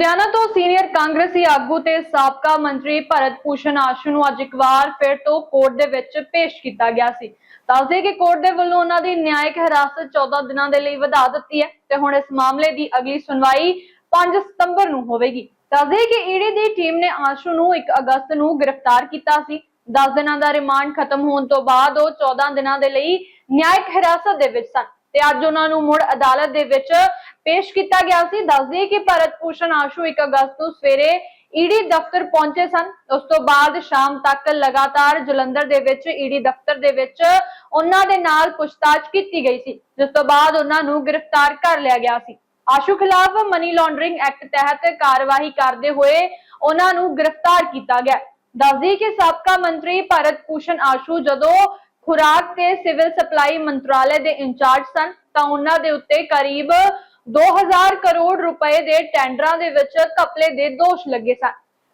ਲੁਧਿਆਣਾ ਤੋਂ ਸੀਨੀਅਰ ਕਾਂਗਰਸੀ ਆਗੂ ਤੇ ਸਾਬਕਾ ਮੰਤਰੀ ਭਰਤ ਭੂਸ਼ਣ ਆਸ਼ੂ ਨੂੰ ਅੱਜ ਇੱਕ ਵਾਰ ਫਿਰ ਤੋਂ ਕੋਰਟ ਦੇ ਵਿੱਚ ਪੇਸ਼ ਕੀਤਾ ਗਿਆ ਸੀ। ਦੱਸਦੇ ਕਿ ਕੋਰਟ ਦੇ ਵੱਲੋਂ ਉਹਨਾਂ ਦੀ ਨਿਆਇਕ ਹਿਰਾਸਤ 14 ਦਿਨਾਂ ਦੇ ਲਈ ਵਧਾ ਦਿੱਤੀ ਹੈ ਤੇ ਹੁਣ ਇਸ ਮਾਮਲੇ ਦੀ ਅਗਲੀ ਸੁਣਵਾਈ 5 ਸਤੰਬਰ ਨੂੰ ਹੋਵੇਗੀ। ਦੱਸਦੇ ਕਿ ਈਡੀ ਦੀ ਟੀਮ ਨੇ ਆਸ਼ੂ ਨੂੰ 1 ਅਗਸਤ ਨੂੰ ਗ੍ਰਿਫਤਾਰ ਕੀਤਾ ਸੀ। 10 ਦਿਨਾਂ ਦਾ ਰਿਮਾਂਡ ਖਤਮ ਹੋਣ ਤੋਂ ਬਾਅਦ ਉਹ 14 ਦਿਨਾਂ ਦੇ ਲਈ ਨਿਆਇਕ ਹਿਰਾਸਤ ਦੇ ਵਿੱਚ ਸਨ। ਤੇ ਅੱਜ ਉਹਨਾਂ ਨੂੰ ਮੁੜ ਅਦਾਲਤ ਦੇ ਵਿੱਚ ਪੇਸ਼ ਕੀਤਾ ਗਿਆ ਸੀ। ਦੱਸਦੇ ਕਿ ਭਾਰਤ ਭੂਸ਼ਣ ਆਸ਼ੂ 1 ਅਗਸਤ ਨੂੰ ਸਵੇਰੇ ਈਡੀ ਦਫ਼ਤਰ ਪਹੁੰਚੇ ਸਨ। ਉਸ ਤੋਂ ਬਾਅਦ ਸ਼ਾਮ ਤੱਕ ਲਗਾਤਾਰ ਜਲੰਧਰ ਦੇ ਵਿੱਚ ਈਡੀ ਦਫ਼ਤਰ ਦੇ ਵਿੱਚ ਉਹਨਾਂ ਦੇ ਨਾਲ ਪੁੱਛਤਾਛ ਕੀਤੀ ਗਈ ਸੀ, ਜਿਸ ਤੋਂ ਬਾਅਦ ਉਹਨਾਂ ਨੂੰ ਗ੍ਰਿਫਤਾਰ ਕਰ ਲਿਆ ਗਿਆ ਸੀ। ਆਸ਼ੂ ਖਿਲਾਫ ਮਨੀ ਲਾਂਡਰਿੰਗ ਐਕਟ ਤਹਿਤ ਕਾਰਵਾਈ ਕਰਦੇ ਹੋਏ ਉਹਨਾਂ ਨੂੰ ਗ੍ਰਿਫਤਾਰ ਕੀਤਾ ਗਿਆ। ਦੱਸਦੀ ਕਿ ਸਾਬਕਾ ਮੰਤਰੀ ਭਾਰਤ ਭੂਸ਼ਣ ਆਸ਼ੂ ਜਦੋਂ ਖੁਰਾਕ ਤੇ ਸਿਵਲ ਸਪਲਾਈ ਮੰਤਰਾਲੇ ਦੇ ਇੰਚਾਰਜ ਸਨ, ਤਾਂ ਉਹਨਾਂ ਦੇ ਉੱਤੇ ਕਰੀਬ 2000 ਕਰੋੜ ਰੁਪਏ ਦੇ ਟੈਂਡਰਾਂ ਦੇ ਵਿੱਚ ਘਪਲੇ ਦੇ ਦੋਸ਼ ਲੱਗੇ ਸਨ।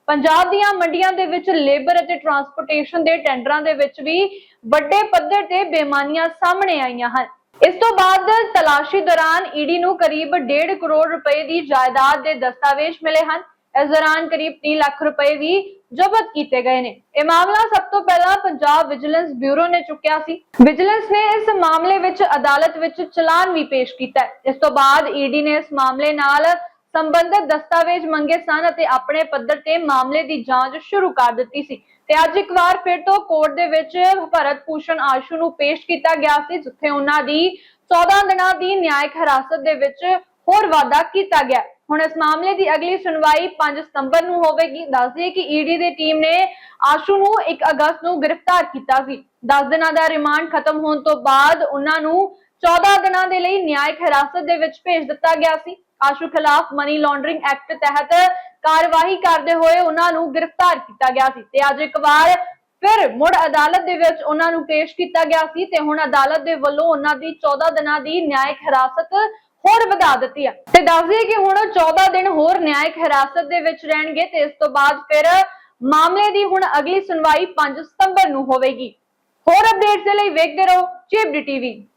ਪੰਜਾਬ ਦੀਆਂ ਮੰਡੀਆਂ ਦੇ ਵਿੱਚ ਲੇਬਰ ਅਤੇ ਟਰਾਂਸਪੋਰਟੇਸ਼ਨ ਦੇ ਟੈਂਡਰਾਂ ਦੇ ਵਿੱਚ ਵੀ ਵੱਡੇ ਪੱਧਰ ਤੇ ਬੇਮਾਨੀਆਂ ਸਾਹਮਣੇ ਆਈਆਂ ਹਨ। ਇਸ ਤੋਂ ਬਾਅਦ ਤਲਾਸ਼ੀ ਦੌਰਾਨ ਈਡੀ ਨੂੰ ਕਰੀਬ 1.5 ਕਰੋੜ ਰੁਪਏ ਦੀ ਜਾਇਦਾਦ ਦੇ ਦਸਤਾਵੇਜ਼ ਮਿਲੇ ਹਨ। ਇਸ ਦੌਰਾਨ ਕਰੀਬ 30 ਲੱਖ ਰੁਪਏ ਵੀ ਜ਼ਬਤ ਕੀਤੇ ਗਏ ਨੇ। ਇਹ ਮਾਮਲਾ ਸਭ ਤੋਂ ਪਹਿਲਾਂ ਪੰਜਾਬ ਵਿਜੀਲੈਂਸ ਬਿਊਰੋ ਨੇ ਚੁੱਕਿਆ ਸੀ। ਵਿਜੀਲੈਂਸ ਨੇ ਇਸ ਮਾਮਲੇ ਵਿੱਚ ਅਦਾਲਤ ਵਿੱਚ ਚਲਾਨ ਵੀ ਪੇਸ਼ ਕੀਤਾ ਇਸ ਤੋਂ ਬਾਅਦ ਈਡੀ ਨੇ ਇਸ ਮਾਮਲੇ ਨਾਲ ਸੰਬੰਧਿਤ ਦਸਤਾਵੇਜ਼ ਮੰਗੇ ਸਨ ਅਤੇ ਆਪਣੇ ਪੱਧਰ ਤੇ ਮਾਮਲੇ ਦੀ ਜਾਂਚ ਸ਼ੁਰੂ ਕਰ ਦਿੱਤੀ ਸੀ। ਤੇ ਅੱਜ ਇੱਕ ਵਾਰ ਫਿਰ ਤੋਂ ਕੋਰਟ ਦੇ ਵਿੱਚ ਭਰਤ ਭੂਸ਼ਣ ਆਸ਼ੂ ਨੂੰ ਪੇਸ਼ ਕੀਤਾ ਗਿਆ ਸੀ, ਜਿੱਥੇ ਉਹਨਾਂ ਦੀ 14 ਦਿਨਾਂ ਦੀ ਨਿਆਇਕ ਹਿਰਾਸਤ ਦੇ ਵਿੱਚ ਹੋਰ ਵਾਅਦਾ ਕੀਤਾ ਗਿਆ ਹੁਣ ਇਸ ਮਾਮਲੇ ਦੀ ਅਗਲੀ ਸੁਣਵਾਈ 5 ਸਤੰਬਰ ਨੂੰ ਹੋਵੇਗੀ। ਦੱਸਦੇ ਕਿ ਈਡੀ ਦੀ ਟੀਮ ਨੇ ਆਸ਼ੂ ਨੂੰ 1 ਅਗਸਤ ਨੂੰ ਗ੍ਰਿਫਤਾਰ ਕੀਤਾ ਸੀ। 10 ਦਿਨਾਂ ਦਾ ਰਿਮਾਂਡ ਖਤਮ ਹੋਣ ਤੋਂ ਬਾਅਦ ਉਹਨਾਂ ਨੂੰ 14 ਦਿਨਾਂ ਦੇ ਲਈ ਨਿਆਇਕ ਹਿਰਾਸਤ ਦੇ ਵਿੱਚ ਭੇਜ ਦਿੱਤਾ ਗਿਆ ਸੀ। ਆਸ਼ੂ ਖਿਲਾਫ ਮਨੀ ਲਾਂਡਰਿੰਗ ਐਕਟ ਤਹਿਤ ਕਾਰਵਾਈ ਕਰਦੇ ਹੋਏ ਉਹਨਾਂ ਨੂੰ ਗ੍ਰਿਫਤਾਰ ਕੀਤਾ ਗਿਆ ਸੀ ਤੇ ਅੱਜ ਇੱਕ ਵਾਰ ਫਿਰ ਮੁੜ ਅਦਾਲਤ ਦੇ ਵਿੱਚ ਉਹਨਾਂ ਨੂੰ ਪੇਸ਼ ਕੀਤਾ ਗਿਆ ਸੀ ਤੇ ਹੁਣ ਅਦਾਲਤ ਦੇ ਵੱਲੋਂ ਉਹਨਾਂ ਦੀ 14 ਦਿਨਾਂ ਦੀ ਨਿਆਇਕ ਹਿਰਾਸਤ ਹੋਰ ਵਧਾ ਦਿੱਤੀ ਹੈ ਤੇ ਦੱਸਦੇ ਕਿ ਹੁਣ 14 ਦਿਨ ਹੋਰ ਨਿਆਇਕ ਹਿਰਾਸਤ ਦੇ ਵਿੱਚ ਰਹਿਣਗੇ ਤੇ ਇਸ ਤੋਂ ਬਾਅਦ ਫਿਰ ਮਾਮਲੇ ਦੀ ਹੁਣ ਅਗਲੀ ਸੁਣਵਾਈ 5 ਸਤੰਬਰ ਨੂੰ ਹੋਵੇਗੀ। ਹੋਰ ਅਪਡੇਟਸ ਦੇ ਲਈ ਵੇਖਦੇ ਰਹੋ ਚੀਪਡੀ ਟੀਵੀ।